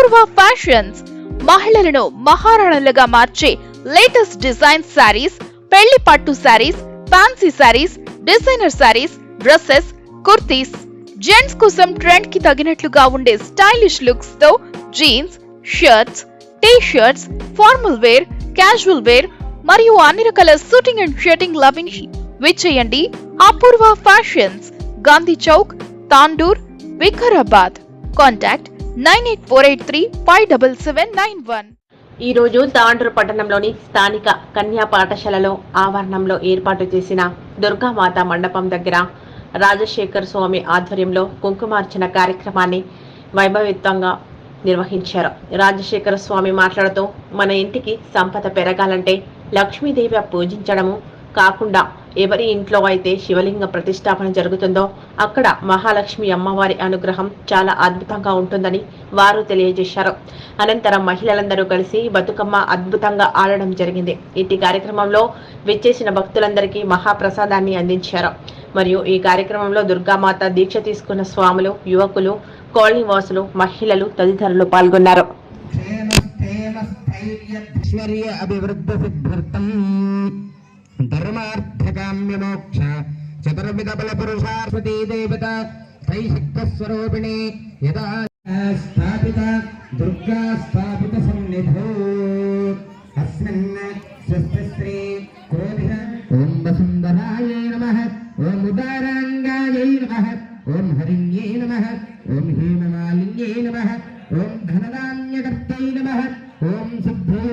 అపూర్వ fashions మహిళలను మహారాణులుగా మార్చే latest design sarees పెళ్ళి పట్టు sarees fancy sarees designer sarees dresses kurtis gents కోసం ట్రెండ్కి తగినట్లుగా ఉండే stylish లుక్స్తో jeans shirts T shirts formal wear casual wear మరియు అన్ని రకాల షూటింగ్ అండ్ షర్టింగ్ లభించి విచ్చేయండి Apoorva fashions Gandhi Chowk Tandur Vikarabad. Contact nine eight four eight three five double seven nine one. ఈ రోజు తాండూరు పట్టణంలోని స్థానిక కన్యా పాఠశాలలో ఆవరణంలో ఏర్పాటు చేసిన దుర్గామాత మండపం దగ్గర రాజశేఖర్ స్వామి ఆధ్వర్యంలో కుంకుమార్చన కార్యక్రమాన్ని వైభవిత్వంగా నిర్వహించారు. రాజశేఖర స్వామి మాట్లాడుతూ మన ఇంటికి సంపద పెరగాలంటే లక్ష్మీదేవి పూజించడము కాకుండా ఎవరి ఇంట్లో అయితే శివలింగ ప్రతిష్టాపన జరుగుతుందో అక్కడ మహాలక్ష్మి అమ్మవారి అనుగ్రహం చాలా అద్భుతంగా ఉంటుందని వారు తెలియజేశారు అనంతరం మహిళలందరూ కలిసి బతుకమ్మ అద్భుతంగా ఆడడం జరిగింది ఇట్టి కార్యక్రమంలో విచ్చేసిన భక్తులందరికీ మహాప్రసాదాన్ని అందించారు మరియు ఈ కార్యక్రమంలో దుర్గామాత దీక్ష తీసుకున్న స్వాములు యువకులు కాలనీ వాసులు మహిళలు తదితరులు పాల్గొన్నారు ఐశ్వర్య धर्मार्थकाम्य मोक्ष चतुर्विध बल पुरुषार्थी देवता तै शक्त यदा स्थापित दुर्गा स्थापित सन्निधो अस्मिन् स्वस्तिश्री क्रोधिः ॐ वसुन्धराय नमः, ॐ उदाराङ्गायै नमः, ॐ हरिण्ये नमः, ॐ हेममालिन्ये नमः, ॐ धनधान्यकर्तै नमः, ॐ सिद्धे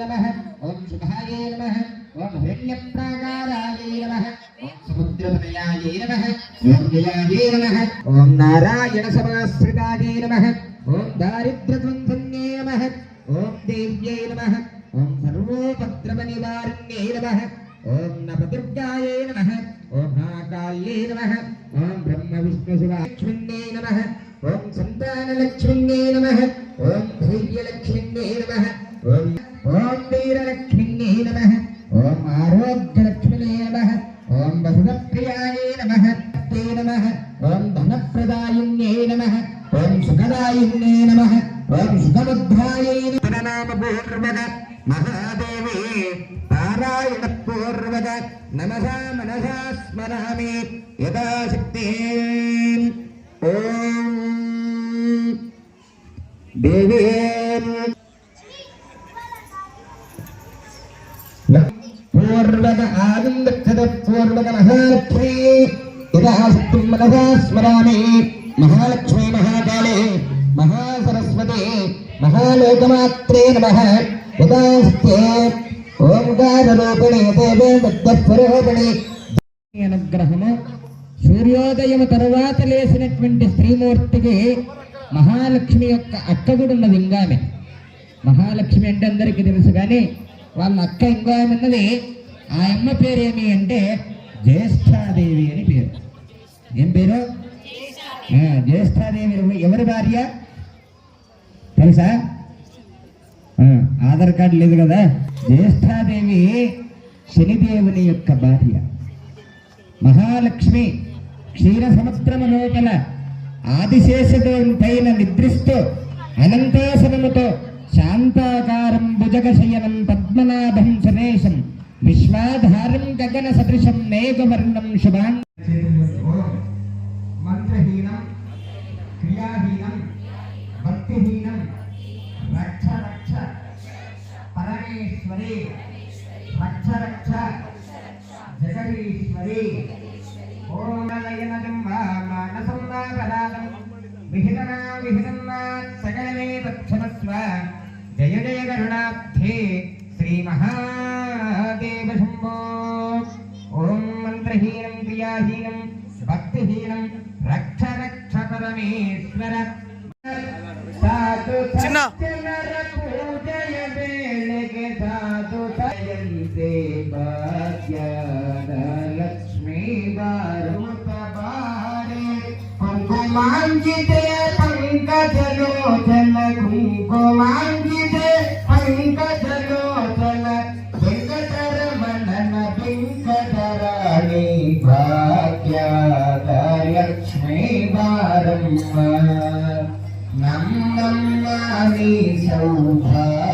नमः, ॐ शुभायै नमः। ఓం హిరణ్యప్రాకారాయై నమః ఓం సముద్రతనయాయై నమః ఓం నమః ఓం నారాయణ సమాశ్రితాయై నమః ఓం దారిద్ర్యద్వంసన్యై నమః ఓం దేవ్యై నమః ఓం సర్వోపద్రవనివారిణ్యై నమః ఓం నవదుర్గాయై నమః ఓం మహాకాళ్యై నమః ఓం బ్రహ్మ విష్ణు శివాలక్ష్మిణ్యై నమః ఓం సంతానలక్ష్మిణ్యై నమః ఓం ధైర్యలక్ష్మిణ్యై నమః ఓం ఓం వీరలక్ష్మిణ్యై నమః ఓం సుఖముద్రాయై నామ పూర్వక మహాదేవి పారాయణ పూర్వక నమసా మనసా స్మరామి యథాశక్తి. ఓం దేవీ. పూర్వక ఆనందక్షత పూర్వక మహాలక్ష్మీ యథాశక్తి మనసా స్మరామి. మహాలక్ష్మీ మహాకాళే మహాసరస్వతి మహాలోకమాత్రే నమ. యథాశక్తే ఓంకారరూపిణి దేవే దత్తస్వరూపిణి అనుగ్రహము. సూర్యోదయం తరువాత లేచినటువంటి స్త్రీమూర్తికి మహాలక్ష్మి యొక్క అక్క కూడా ఉన్నది ఇంగామె మహాలక్ష్మి అంటే అందరికీ తెలుసు కానీ వాళ్ళ అక్క ఇంకో ఉన్నది. ఆ అమ్మ పేరేమి అంటే జ్యేష్ఠాదేవి అని పేరు. ఏం పేరు? జ్యేష్ఠాదేవి ఎవరి భార్య? తెలుసా? ఆధార్ కార్డు లేదు కదా? జ్యేష్ఠాదేవి శనిదేవుని యొక్క భార్య. మహాలక్ష్మి క్షీర సముద్రము లోపల ఆదిశేషుడైన నిద్రిస్తూ అనంతాసనముతో శాంతాకారం భుజగశయనం పద్మనాభం సురేశం విశ్వాధారం గగన సదృశం మేఘవర్ణం శుభాన్ మంత్రహీనం క్రియాహీనం పరమేశ్వరి రక్ష రక్ష జగదీశ్వరి. ఓమలయనం మానసం పదాదం విహితనా విహితం సకలమే తక్షమస్వ జయ జయ కరుణాబ్ధే శ్రీ మహాదేవ శంభో. ఓం మంత్రహీనం క్రియాహీనం భక్తిహీనం రక్ష రక్ష పరమేశ్వర. చిన్న लक्ष्मी वारे कुंकुमांजिते पंकजलोचन कुंकुमांजिते पंकजलोचन वेंकटर मनन वेंकटराणी भाग्याद लक्ष्मी वारंवार नम नम सौभा